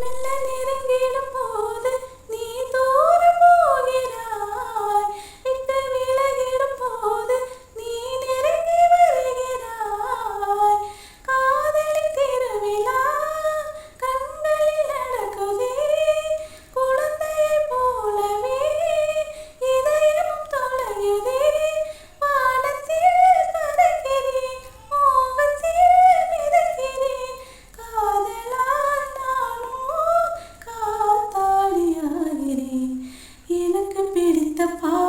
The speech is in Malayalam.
മെല്ലെ നെരുങ്ങിടും the Father.